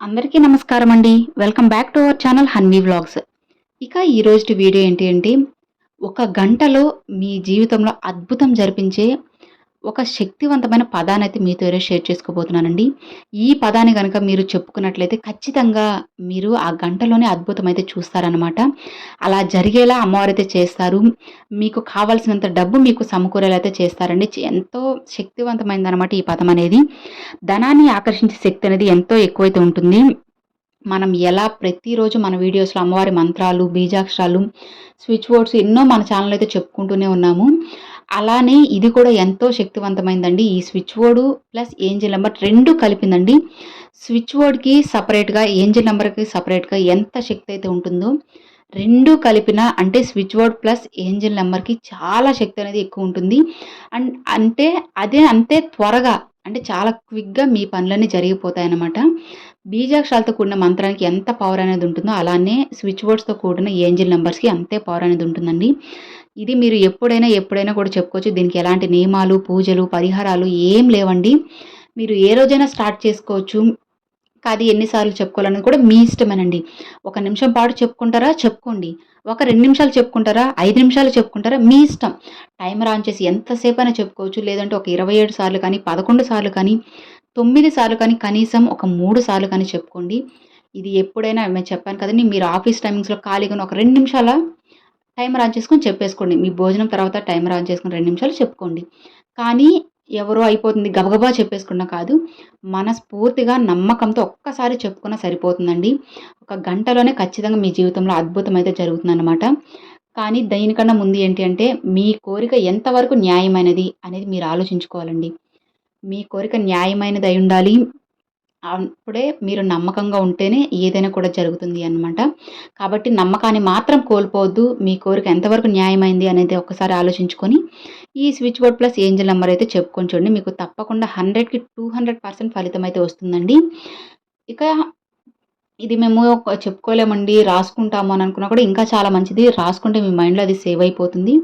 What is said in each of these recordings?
అందరికీ నమస్కారం అండి. Welcome back to our channel honey vlogs ఇక ఈరోజు వీడియో ఏంటి అంటే ఒక గంటలో మీ జీవితంలో అద్భుతం జరిపించే ఒక శక్తివంతమైన పదాన్ని అయితే మీతో షేర్ చేసుకోబోతున్నానండి. ఈ పదాన్ని కనుక మీరు చెప్పుకున్నట్లయితే ఖచ్చితంగా మీరు ఆ గంటలోనే అద్భుతం అయితే చూస్తారనమాట అలా జరిగేలా అమ్మవారు అయితే చేస్తారు. మీకు కావాల్సినంత డబ్బు మీకు సమకూరేలా అయితే చేస్తారండి. ఎంతో శక్తివంతమైనది అనమాట ఈ పదం అనేది. ధనాన్ని ఆకర్షించే శక్తి అనేది ఎంతో ఎక్కువైతే ఉంటుంది. మనం ఎలా ప్రతిరోజు మన వీడియోస్లో అమ్మవారి మంత్రాలు బీజాక్షరాలు స్విచ్ బోర్డ్స్ ఎన్నో మన ఛానల్ అయితే చెప్పుకుంటూనే ఉన్నాము. అలానే ఇది కూడా ఎంతో శక్తివంతమైందండి. ఈ switch board plus angel number రెండు కలిపిందండి. స్విచ్ బోర్డ్కి సపరేట్గా ఏంజిల్ నెంబర్కి సపరేట్గా ఎంత శక్తి అయితే ఉంటుందో రెండు కలిపిన అంటే స్విచ్ బోర్డ్ ప్లస్ ఏంజిల్ నెంబర్కి చాలా శక్తి అనేది ఎక్కువ ఉంటుంది. అండ్ అంటే అదే అంతే త్వరగా అంటే చాలా క్విక్గా మీ పనులన్నీ జరిగిపోతాయి అన్నమాట బీజాక్షరాలతో కూడిన మంత్రానికి ఎంత పవర్ అనేది ఉంటుందో అలానే స్విచ్ బోర్డ్స్తో కూడిన ఏంజిల్ నెంబర్స్కి అంతే పవర్ అనేది ఉంటుందండి. ఇది మీరు ఎప్పుడైనా ఎప్పుడైనా కూడా చెప్పుకోవచ్చు. దీనికి ఎలాంటి నియమాలు పూజలు పరిహారాలు ఏం లేవండి. మీరు ఏ రోజైనా స్టార్ట్ చేసుకోవచ్చు. అది ఎన్నిసార్లు చెప్పుకోవాలన్నది కూడా మీ ఇష్టమేనండి. ఒక నిమిషం పాటు చెప్పుకుంటారా? చెప్పుకోండి. ఒక రెండు నిమిషాలు చెప్పుకుంటారా? ఐదు నిమిషాలు చెప్పుకుంటారా? మీ ఇష్టం. టైమర్ ఆన్ చేసి ఎంతసేపు అయినా చెప్పుకోవచ్చు. లేదంటే ఒక ఇరవై ఏడు సార్లు కానీ పదకొండు సార్లు కానీ తొమ్మిది సార్లు కానీ కనీసం ఒక మూడు సార్లు కానీ చెప్పుకోండి. ఇది ఎప్పుడైనా మేము చెప్పాను కదండి మీరు ఆఫీస్ టైమింగ్స్లో ఖాళీగా ఒక రెండు నిమిషాల? టైమర్ ఆన్ చేసుకొని చెప్పేసుకోండి. మీ భోజనం తర్వాత టైమర్ ఆన్ చేసుకుని రెండు నిమిషాలు చెప్పుకోండి. కానీ ఎవరో అయిపోతుంది గబగబా చెప్పేసుకున్నా కాదు మనస్ఫూర్తిగా నమ్మకంతో ఒక్కసారి చెప్పుకున్నా సరిపోతుందండి. ఒక గంటలోనే ఖచ్చితంగా మీ జీవితంలో అద్భుతం అయితే జరుగుతుందన్నమాట. కానీ దీనికన్నా ముందు ఏంటి అంటే మీ కోరిక ఎంతవరకు న్యాయమైనది అనేది మీరు ఆలోచించుకోవాలండి. మీ కోరిక న్యాయమైనది అయి ఉండాలి. అప్పుడే మీరు నమ్మకంగా ఉంటేనే ఏదైనా కూడా జరుగుతుంది అనమాట కాబట్టి నమ్మకాన్ని మాత్రం కోల్పోవద్దు. మీ కోరిక ఎంతవరకు న్యాయమైంది అనేది ఒకసారి ఆలోచించుకొని ఈ switch board plus angel number అయితే చెప్పుకొని చూడండి. మీకు తప్పకుండా హండ్రెడ్కి టూ హండ్రెడ్ పర్సెంట్ ఫలితం అయితే వస్తుందండి. ఇక ఇది మేము చెప్పుకోలేమండి. రాసుకుంటాము అని అనుకున్నా కూడా ఇంకా చాలా మంచిది. రాసుకుంటే మీ మైండ్లో అది సేవ్ అయిపోతుంది.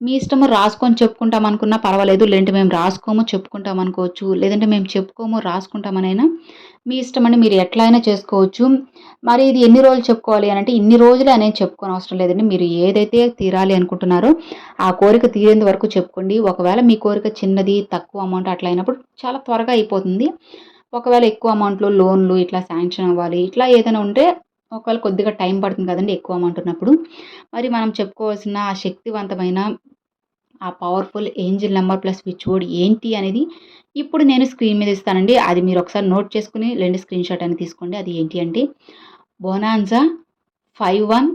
మీ ఇష్టము రాసుకొని చెప్పుకుంటాం అనుకున్నా పర్వాలేదు లేదంటే మేము రాసుకోము చెప్పుకుంటాం అనుకోవచ్చు లేదంటే మేము చెప్పుకోము రాసుకుంటామనైనా మీ ఇష్టం అండి మీరు ఎట్లా అయినా చేసుకోవచ్చు. మరి ఇది ఎన్ని రోజులు చెప్పుకోవాలి అని అంటే ఇన్ని రోజులే అనేది చెప్పుకోని అవసరం లేదండి. మీరు ఏదైతే తీరాలి అనుకుంటున్నారో ఆ కోరిక తీరేంత వరకు చెప్పుకోండి. ఒకవేళ మీ కోరిక చిన్నది తక్కువ అమౌంట్ అట్లా అయినప్పుడు చాలా త్వరగా అయిపోతుంది. ఒకవేళ ఎక్కువ అమౌంట్లో లోన్లు ఇట్లా శాంక్షన్ అవ్వాలి ఇట్లా ఏదైనా ఉంటే ఒకవేళ కొద్దిగా టైం పడుతుంది కదండి ఎక్కువ అమౌంట్ ఉన్నప్పుడు. మరి మనం చెప్పుకోవాల్సిన ఆ శక్తివంతమైన ఆ powerful angel number plus switch board ఏంటి అనేది ఇప్పుడు నేను స్క్రీన్ మీద ఇస్తానండి. అది మీరు ఒకసారి నోట్ చేసుకుని రెండు స్క్రీన్ షాట్ అని తీసుకోండి. అది ఏంటి అంటే bonanza five one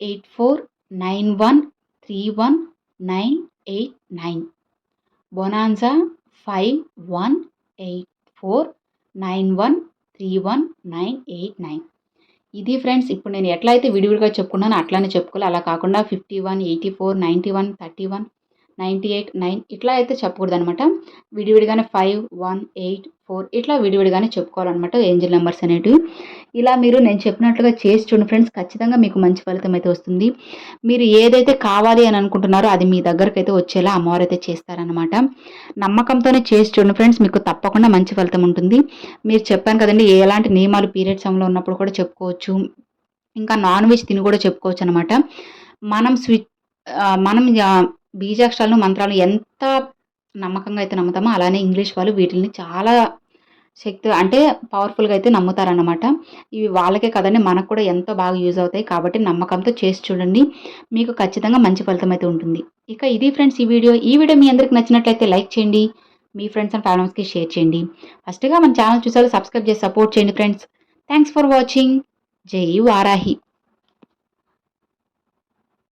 eight four nine one three one nine eight nine bonanza five one eight four nine one three one nine eight nine ఇది ఫ్రెండ్స్ ఇప్పుడు నేను ఎట్లా అయితే విడివిడిగా చెప్పుకున్నానో అట్లానే చెప్పుకోవాలి. అలా కాకుండా fifty one eighty four ninety one thirty one ninety eight nine ఇట్లా అయితే చెప్పకూడదు అనమాట విడివిడిగానే ఫైవ్ వన్ ఎయిట్ ఫోర్ ఇట్లా విడివిడిగానే చెప్పుకోవాలన్నమాట ఏంజిల్ నెంబర్స్ అనేటివి. ఇలా మీరు నేను చెప్పినట్లుగా చేసి చూడండి ఫ్రెండ్స్ ఖచ్చితంగా మీకు మంచి ఫలితం అయితే వస్తుంది. మీరు ఏదైతే కావాలి అని అనుకుంటున్నారో అది మీ దగ్గరకు అయితే వచ్చేలా అమ్మవారు అయితే చేస్తారనమాట నమ్మకంతోనే చేసి చూడండి ఫ్రెండ్స్ మీకు తప్పకుండా మంచి ఫలితం ఉంటుంది. మీరు చెప్పాను కదండి ఎలాంటి నియమాలు పీరియడ్ సమయంలో ఉన్నప్పుడు కూడా చెప్పుకోవచ్చు. ఇంకా నాన్ వెజ్ తిని కూడా చెప్పుకోవచ్చు అనమాట మనం స్విచ్ మనం బీజాక్షరాలను మంత్రాలు ఎంత నమ్మకంగా అయితే నమ్ముతామో అలానే ఇంగ్లీష్ వాళ్ళు వీటిని చాలా శక్తి అంటే పవర్ఫుల్గా అయితే నమ్ముతారన్నమాట. ఇవి వాళ్ళకే కదండి మనకు కూడా ఎంతో బాగా యూజ్ అవుతాయి. కాబట్టి నమ్మకంతో చేసి చూడండి. మీకు ఖచ్చితంగా మంచి ఫలితం అయితే ఉంటుంది. ఇక ఇది ఫ్రెండ్స్ ఈ వీడియో. ఈ వీడియో మీ అందరికి నచ్చినట్లయితే లైక్ చేయండి. మీ ఫ్రెండ్స్ అండ్ ఫ్యామిలీస్కి షేర్ చేయండి. ఫస్ట్గా మన ఛానల్ చూసారు సబ్స్క్రైబ్ చేసి సపోర్ట్ చేయండి ఫ్రెండ్స్. థ్యాంక్స్ ఫర్ వాచింగ్ జై వారాహి.